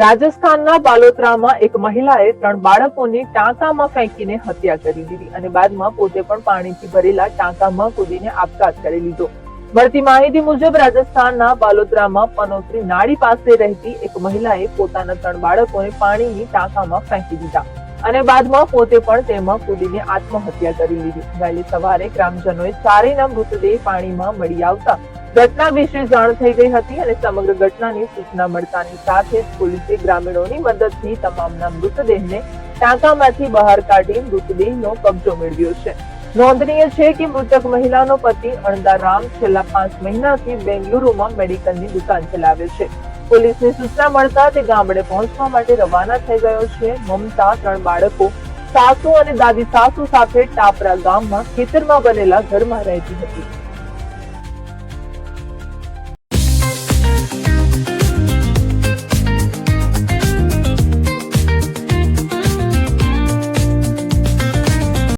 રાજસ્થાનના બાલોતરામાં એક મહિલાએ ત્રણ બાળકોને ટાંકામાં ફેંકીને હત્યા કરી દીધી અને બાદમાં પોતે પણ પાણીથી ભરેલા ટાંકામાં કૂદીને આપઘાત કરી લીધો. મળતી માહિતી મુજબ રાજસ્થાનના બાલોતરામાં પનોત્રી નાળી પાસે રહેતી એક મહિલાએ પોતાના ત્રણ બાળકોને પાણીની ટાંકામાં ફેંકી દીધા અને બાદમાં પોતે પણ તેમાં કૂદીને આત્મહત્યા કરી લીધી. વહેલી સવારે ગ્રામજનોએ ચારેયના મૃતદેહ પાણીમાં મળી આવતા ઘટના વિશે જાણ થઈ ગઈ હતી અને સમગ્ર ઘટનાની સૂચના મળતાની સાથે જ પોલીસે ગ્રામીણોની મદદથી તમામના મૃતદેહને ટાંકામાંથી બહાર કાઢી મૃતદેહનો કબજો મેળવ્યો છે. નોંધનીય છે કે મૃતક મહિલાનો પતિ અણદા રામ છેલ્લા પાંચ મહિનાથી બેંગલુરુમાં મેડિકલની દુકાન ચલાવે છે. પોલીસની સૂચના મળતા તે ગામડે પહોંચવા માટે રવાના થઈ ગયો છે. મમતા ત્રણ બાળકો, સાસુ અને દાદી સાસુ સાથે ટાપરા ગામમાં ખેતરમાં બનેલા ઘરમાં રહેતી હતી.